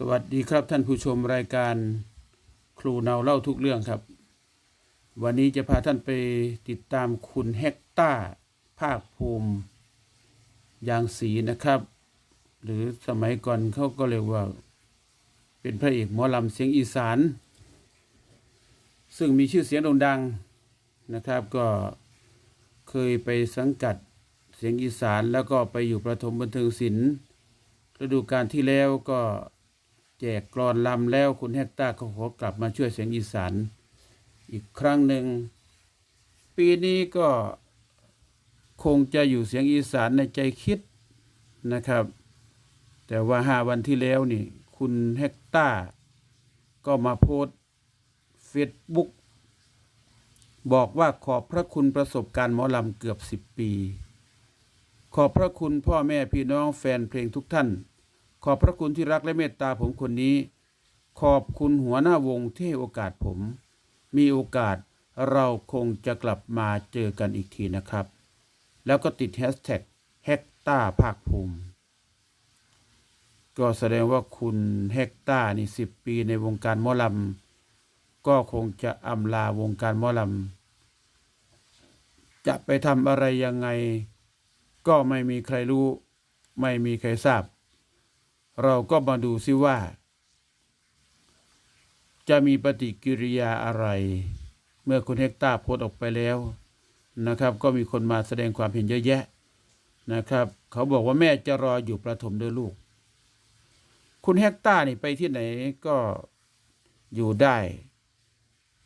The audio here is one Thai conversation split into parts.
สวัสดีครับท่านผู้ชมรายการครูเนาเล่าทุกเรื่องครับ วันนี้จะพาท่านไปติดตามคุณเฮกต้า ภาคภูมิยางศรีนะครับ หรือสมัยก่อนเขาก็เรียกว่า เป็นพระเอกหมอลำเสียงอีสาน ซึ่งมีชื่อเสียงโด่งดังนะครับ ก็เคยไปสังกัดเสียงอีสานแล้วก็ไปอยู่ประถมบันเทิงศิลป์ฤดูกาลที่แล้วก็ แจกกรอนลำแล้วคุณแฮกต้าก็ขอกลับมาช่วยเสียงอีสานอีกครั้งหนึ่ง ปีนี้ก็คงจะอยู่เสียงอีสานในใจคิดนะครับ แต่ว่าห้าวันที่แล้วนี่ คุณแฮกต้าก็มาโพสเฟซบุ๊กบอกว่าขอบพระคุณประสบการณ์หมอลำเกือบสิบปี ขอบพระคุณพ่อแม่พี่น้องแฟนเพลงทุกท่าน ขอบพระคุณที่รักและเมตตาผมคนนี้ ขอบคุณหัวหน้าวงที่ให้โอกาสผม มีโอกาสเราคงจะกลับมาเจอกันอีกทีนะครับ แล้วก็ติดแฮชแท็กเฮกตาภาคภูมิ ก็แสดงว่าคุณเฮกตานี่สิบปีในวงการมอลำก็คงจะอำลาวงการมอลำจะไปทำอะไรยังไง ก็ไม่มีใครรู้ ไม่มีใครทราบ เราก็มาดูซิว่า จะมีปฏิกิริยาอะไร เมื่อคุณเฮกตาโพสออกไปแล้วนะครับ ก็มีคนมาแสดงความเห็นเยอะแยะนะครับ เขาบอกว่าแม่จะรออยู่ประถมเด้วยลูก คุณเฮกตานี่ไปที่ไหนก็อยู่ได้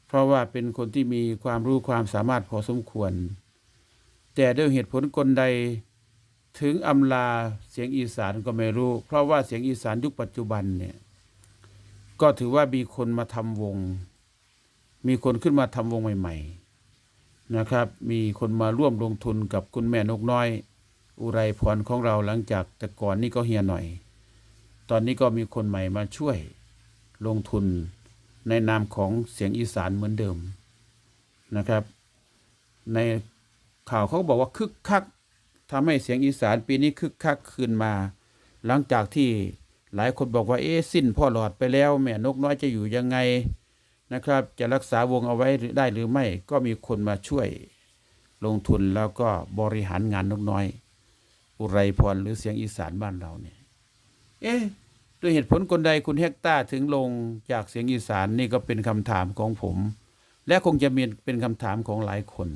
เพราะว่าเป็นคนที่มีความรู้ความสามารถพอสมควร แต่ด้วยเหตุผลกลใด ถึงอำลาเสียงอีสานก็ไม่รู้ เพราะว่าเสียงอีสานยุคปัจจุบันเนี่ยก็ถือว่ามีคนมาทำวง มีคนขึ้นมาทำวงใหม่ ๆนะครับ มีคนมาร่วมลงทุนกับคุณแม่นกน้อย อุไรพรของเราหลังจากแต่ก่อนนี่ก็เฮียหน่อย ตอนนี้ก็มีคนใหม่มาช่วยลงทุนในนามของเสียงอีสานเหมือนเดิมนะครับ ในข่าวเขาบอกว่าคึกคัก ทำให้เสียงอีสานปีนี้คึกคักขึ้นมา หลังจากที่หลายคนบอกว่าเอ๊ะสิ้นพ่อหลอดไปแล้ว แม่นกน้อยจะอยู่ยังไงนะครับ จะรักษาวงเอาไว้ได้หรือไม่ก็มีคนมาช่วย ลงทุนแล้วก็บริหารงานนกน้อย อุไรพรหรือเสียงอีสานบ้านเราเนี่ย เอ๊ะด้วยเหตุผลคนใดคุณเฮกตาถึงลงจากเสียงอีสานนี่ก็เป็นคำถามของผม และคงจะมีเป็นคำถามของหลายคน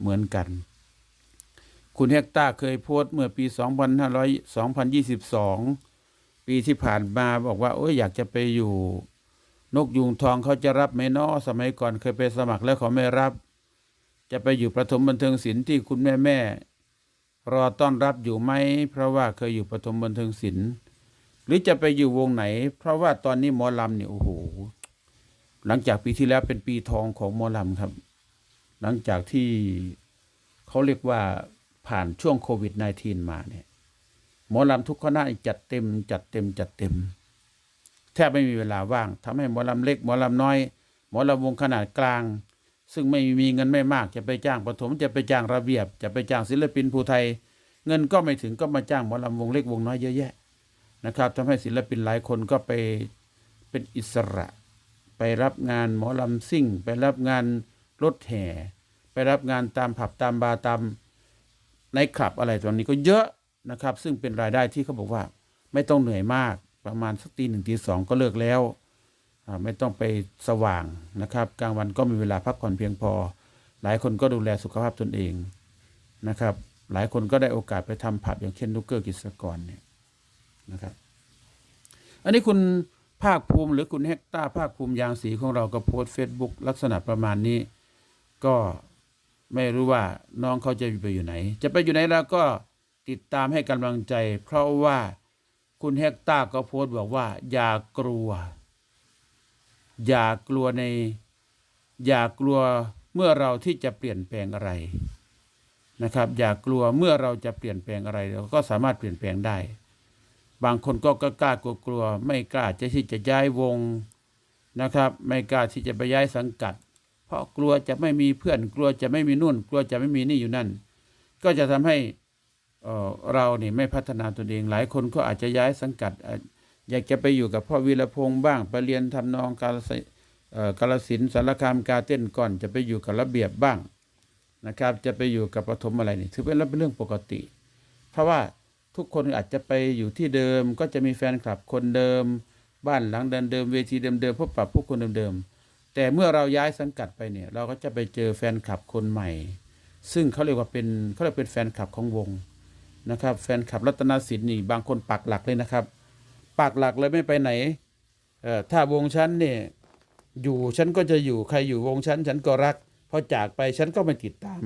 เหมือนกัน คุณเฮกตาเคยโพสต์เมื่อปี 2500 2022 ปีที่ผ่านมาบอกว่า โอ้ยอยากจะไปอยู่ นกยุงทองเขาจะรับไหมเนอสมัยก่อนเคยไปสมัครแล้วเขาไม่รับ จะไปอยู่ประถมบันเทิงศิลป์ที่คุณแม่แม่รอต้อนรับอยู่ไหม เพราะว่าเคยอยู่ประถมบันเทิงศิลป์หรือจะไปอยู่วงไหน เพราะว่าตอนนี้หมอลำเนี่ยโอ้โหหลังจากปีที่แล้วเป็นปีทองของหมอลำครับ หลังจากที่เขาเรียกว่า ผ่านช่วงโควิด -19 มาเนี่ยหมอลำทุกคณะจัดเต็ม จัดเต็ม จัดเต็ม แทบไม่มีเวลาว่างทำให้หมอลำเล็กหมอลำน้อย หมอลำวงขนาดกลาง ซึ่งไม่มีเงินไม่มากจะไปจ้างปฐมจะไปจ้างระเบียบ จะไปจ้างศิลปินภูไทย เงินก็ไม่ถึงก็มาจ้างหมอลำวงเล็กวงน้อยเยอะแยะนะครับทำให้ศิลปินหลายคนก็ไปเป็นอิสระ ไปรับงานหมอลำซิ่ง ไปรับงานรถแห่ ไปรับงานตามผับตามบาร์ตาม ในคลับอะไรตอนนี้ก็เยอะนะครับ ซึ่งเป็นรายได้ที่เขาบอกว่า ไม่ต้องเหนื่อยมากประมาณสักตีหนึ่งตีสองก็เลิกแล้ว ไม่ต้องไปสว่างนะครับกลางวันก็มีเวลาพักผ่อนเพียงพอ หลายคนก็ดูแลสุขภาพตนเองนะครับ หลายคนก็ได้โอกาสไปทำผับอย่างเช่นลูกเกอร์กิจกรเนี่ยนะครับ อันนี้คุณภาคภูมิหรือคุณเฮกตาภาคภูมิยางสีของเราก็โพสต์เฟซบุ๊กลักษณะประมาณนี้ ก็ ไม่รู้ว่าน้องเขาจะไปอยู่ไหน จะไปอยู่ไหนเราก็ติดตามให้กำลังใจ เพราะว่าคุณเฮกตาก็โพสต์บอกว่า อย่ากลัว อย่ากลัวใน อย่ากลัวเมื่อเราที่จะเปลี่ยนแปลงอะไรนะครับ อย่ากลัวเมื่อเราจะเปลี่ยนแปลงอะไรเราก็สามารถเปลี่ยนแปลงได้ บางคนก็กล้ากลัวกลัว ไม่กล้าจะที่จะย้ายวงนะครับ ไม่กล้าที่จะไปย้ายสังกัด เพราะกลัวจะไม่มีเพื่อน กลัวจะไม่มีนู่น กลัวจะไม่มีนี่อยู่นั่น ก็จะทำให้เราเนี่ยไม่พัฒนาตนเองหลายคนก็อาจจะย้ายสังกัด อยากจะไปอยู่กับพ่อวีรพงษ์บ้าง ไปเรียนทำนองกาลสิเอ่อกาลสินสารคามกาเต้นก่อน จะไปอยู่กับระเบียบบ้างนะครับ จะไปอยู่กับปฐมอะไรนี่ถือเป็นเรื่องปกติ เพราะว่าทุกคนอาจจะไปอยู่ที่เดิม ก็จะมีแฟนคลับคนเดิม บ้านหลังเดิมๆเวทีเดิมๆพบปะผู้คนเดิมๆ แต่เมื่อเราย้ายสังกัดไปเนี่ยเราก็จะไปเจอแฟนคลับคนใหม่ ซึ่งเขาเรียกว่าเป็นเขาเรียกเป็นแฟนคลับของวงนะครับ แฟนคลับรัตนสินนี่บางคนปักหลักเลยนะครับปักหลักเลยไม่ไปไหนเอ่อถ้าวงฉันเนี่ยอยู่ฉันก็จะอยู่ใครอยู่วงฉันฉันก็รักพอจากไปฉันก็ไม่ติดตาม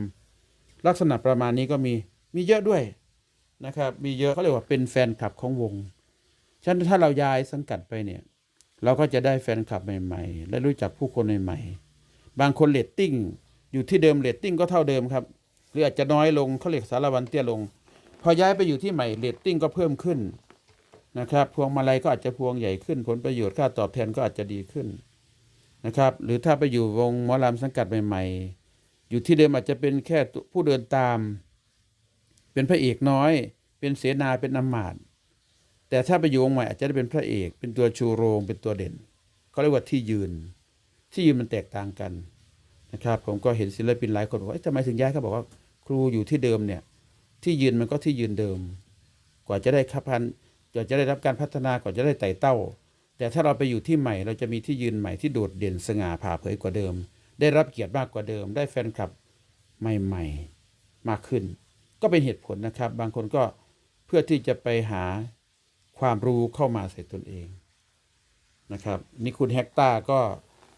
ลักษณะประมาณนี้ก็มีมีเยอะด้วยนะครับ มีเยอะเขาเรียกว่าเป็นแฟนคลับของวงฉะนันถ้าเราย้ายสังกัดไปเนี่ย เราก็จะได้แฟนคลับใหม่ๆ และรู้จักผู้คนใหม่ๆ บางคนเรตติ้งอยู่ที่เดิมเรตติ้งก็เท่าเดิมครับ หรืออาจจะน้อยลงเขาเรียกสารวันเตี้ยลง พอย้ายไปอยู่ที่ใหม่เรตติ้งก็เพิ่มขึ้นนะครับ พวงมาลัยก็อาจจะพวงใหญ่ขึ้น ผลประโยชน์ค่าตอบแทนก็อาจจะดีขึ้นนะครับ หรือถ้าไปอยู่วงหมอลำสังกัดใหม่ ๆ อยู่ที่เดิมอาจจะเป็นแค่ผู้เดินตาม เป็นพระเอกน้อย เป็นเสนาเป็นอำมาตย์ แต่ถ้าไปอยู่วงใหม่อาจจะได้เป็นพระเอก เป็นตัวชูโรง เป็นตัวเด่นเขาเรียกว่าที่ยืน ที่ยืนมันแตกต่างกันนะครับ ผมก็เห็นศิลปินหลายคนบอกว่าทำไมถึงย้ายเขาบอกว่า ครูอยู่ที่เดิมเนี่ย ที่ยืนมันก็ที่ยืนเดิม กว่าจะได้ขับพันกว่าจะได้รับการพัฒนากว่าจะได้ไต่เต้า แต่ถ้าเราไปอยู่ที่ใหม่ เราจะมีที่ยืนใหม่ที่โดดเด่นสง่าผ่าเผยกว่าเดิม ได้รับเกียรติมากกว่าเดิม ได้แฟนคลับใหม่ๆมากขึ้น ก็เป็นเหตุผลนะครับ บางคนก็เพื่อที่จะไปหา ความรู้เข้ามาใส่ตนเองนะครับนี่คุณแฮกตาก็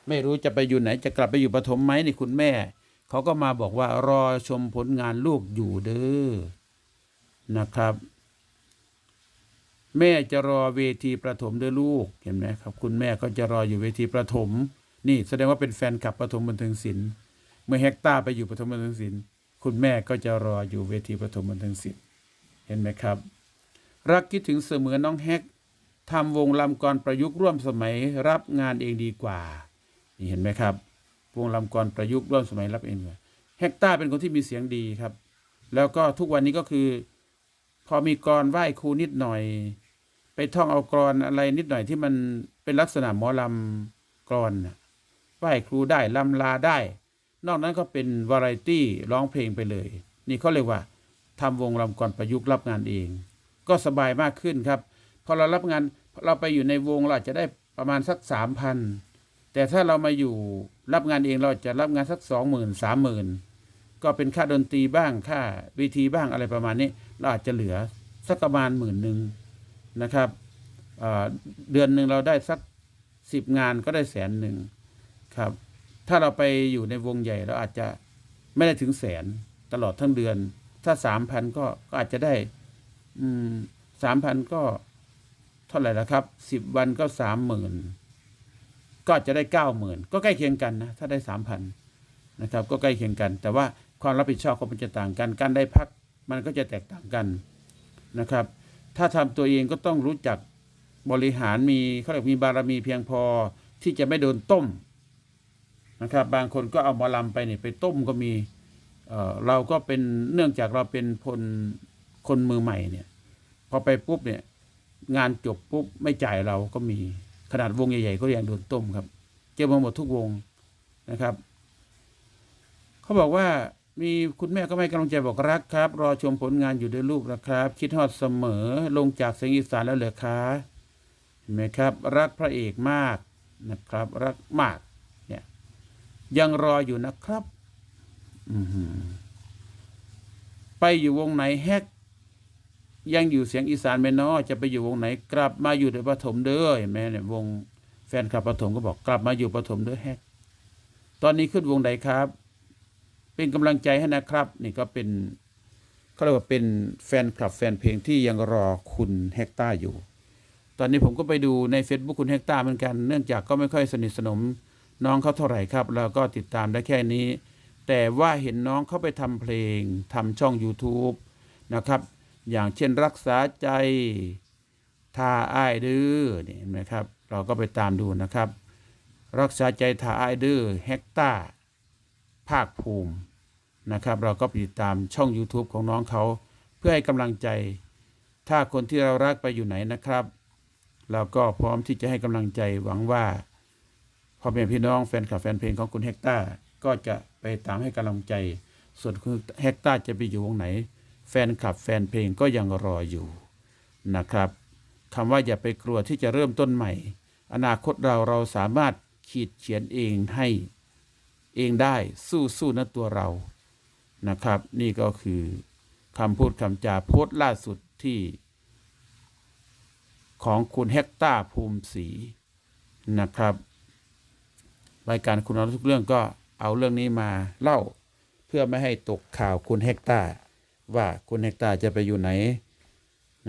ไม่รู้จะไปอยู่ไหนจะกลับไปอยู่ปฐมไหมนี่คุณแม่เขาก็มาบอกว่ารอชมผลงานลูกอยู่เด้อนะครับ แม่จะรอเวทีประถมด้วยลูกเห็นไหมครับ คุณแม่ก็จะรออยู่เวทีประถม นี่แสดงว่าเป็นแฟนคลับประถมบันเทิงศิลป์เมื่อแฮกตาไปอยู่ประถมบันเทิงศิลป์คุณแม่ก็จะรออยู่เวทีประถมบันเทิงศิลป์เห็นไหมครับ รักคิดถึงเสมอน้องแฮกทำวงลำกรประยุกต์ร่วมสมัยรับงานเองดีกว่า นี่เห็นไหมครับ วงลำกรประยุกต์ร่วมสมัยรับเองดีกว่าแฮกต้าเป็นคนที่มีเสียงดีครับ แล้วก็ทุกวันนี้ก็คือ พอมีกรไหว้ครูนิดหน่อย ไปท่องเอากรอะไรนิดหน่อยที่มันเป็นลักษณะหมอลำกรอนน่ะไหว้ครูได้ลำลาได้ นอกนั้นก็เป็นวาไรตี้ร้องเพลงไปเลย นี่เขาเรียกว่าทำวงลำกรประยุกต์รับงานเอง ก็สบายมากขึ้นครับ พอเรารับงานเราไปอยู่ในวงเราอาจจะได้ประมาณสักสามพันแต่ถ้าเรามาอยู่รับงานเองเราจะรับงานสักสองหมื่นสามหมื่นก็เป็นค่าดนตรีบ้างค่าวิธีบ้างอะไรประมาณนี้ เราอาจจะเหลือสักประมาณหมื่นหนึ่งนะครับเเดือนหนึ่งเราได้สักสิบงานก็ได้แสนหนึ่งครับ ถ้าเราไปอยู่ในวงใหญ่เราอาจจะไม่ได้ถึงแสนตลอดทั้งเดือน ถ้าสามพันก็อาจจะได้ อืมสามพันก็เท่าไหร่ละครับสิบวันก็สามหมื่นก็จะได้เก้าหมื่นก็ใกล้เคียงกันนะ ถ้าได้สามพันนะครับ ก็ใกล้เคียงกัน แต่ว่าความรับผิดชอบก็มันจะต่างกัน การได้พักมันก็จะแตกต่างกันนะครับ ถ้าทำตัวเองก็ต้องรู้จักบริหารมีเขาเรียกมีบารมีเพียงพอที่จะไม่โดนต้มนะครับ บางคนก็เอาหมอลำไปเนี่ยไปต้มก็มีเออเราก็เป็นเนื่องจากเราเป็นคนคนมือใหม่เนี่ย พอไปปุ๊บเนี่ย งานจบปุ๊บไม่จ่ายเราก็มีขนาดวงใหญ่ๆก็ยังโดนต้มครับ เจอมาหมดทุกวงนะครับ เขาบอกว่ามีคุณแม่ก็ไม่กำลังใจบอกรักครับ รอชมผลงานอยู่ด้วยลูกนะครับ คิดฮอดเสมอลงจากเสียงอีสานแล้วเหรอคะเห็นไหมครับ รักพระเอกมากนะครับ รักมากเนี่ยยังรออยู่นะครับอืไปอยู่วงไหนแฮก ยังอยู่เสียงอีสานไหมเนาะจะไปอยู่วงไหนกลับมาอยู่ในปฐมเด้อเห็นไหมเนี่ยวงแฟนคลับปฐมก็บอกกลับมาอยู่ปฐมเด้อแฮกตอนนี้ขึ้นวงไหนครับ เป็นกำลังใจให้นะครับ นี่ก็เป็นเขาเรียกว่าเป็นแฟนคลับแฟนเพลงที่ยังรอคุณแฮกต้าอยู่ ตอนนี้ผมก็ไปดูใน Facebook คุณแฮกต้าเหมือนกัน เนื่องจากก็ไม่ค่อยสนิทสนมน้องเขาเท่าไหร่ครับ แล้วก็ติดตามได้แค่นี้ แต่ว่าเห็นน้องเขาไปทำเพลงทำช่อง YouTube นะครับ อย่างเช่นรักษาใจท่าอ้ายดื้อนี่นไหมครับ เราก็ไปตามดูนะครับ รักษาใจท่าอ้ายดื้อแฮกต้าภาคภูมินะครับ เราก็ไปติดตามช่อง YouTube ของน้องเขา เพื่อให้กำลังใจ ถ้าคนที่เรารักไปอยู่ไหนนะครับแล้วก็พร้อมที่จะให้กำลังใจหวังว่าพ่อแม่พี่น้องแฟนคลับแฟนเพลงของคุณเฮกตาร์ก็จะไปตามให้กำลังใจ ส่วนคุณเฮกตาร์จะไปอยู่วงไหน แฟนคลับแฟนเพลงก็ยังรออยู่นะครับคำว่าอย่าไปกลัวที่จะเริ่มต้นใหม่ อนาคตเราเราสามารถขีดเขียนเองให้เองได้สู้สู้นะตัวเรานะครับ นี่ก็คือคำพูดคำจาโพสต์ล่าสุดที่ ของคุณเฮกตาภูมิศรีนะครับรายการคุณเอาทุกเรื่องก็เอาเรื่องนี้มาเล่าเพื่อไม่ให้ตกข่าวคุณเฮกตา ว่าคุณเฮกตาจะไปอยู่ไหน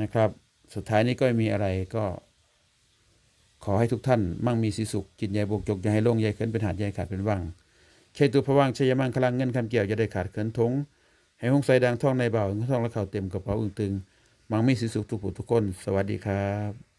นะครับ สุดท้ายนี้ก็ไม่มีอะไรก็ ขอให้ทุกท่าน มั่งมีสีสุขกินใหญ่บวกจกใหญ่ให้โล่งใหญ่เขินเป็นหาดใหญ่ขาดเป็นว่างเชตุพวังชัยมังคลังเงินคำเกี่ยวจะได้ขาดเขินทงให้ห้องใสดังท่องในเบาท่องและเข่าเต็มกระเป๋าอึงตึง มั่งมีสีสุขทุกผู้ทุกคน สวัสดีครับ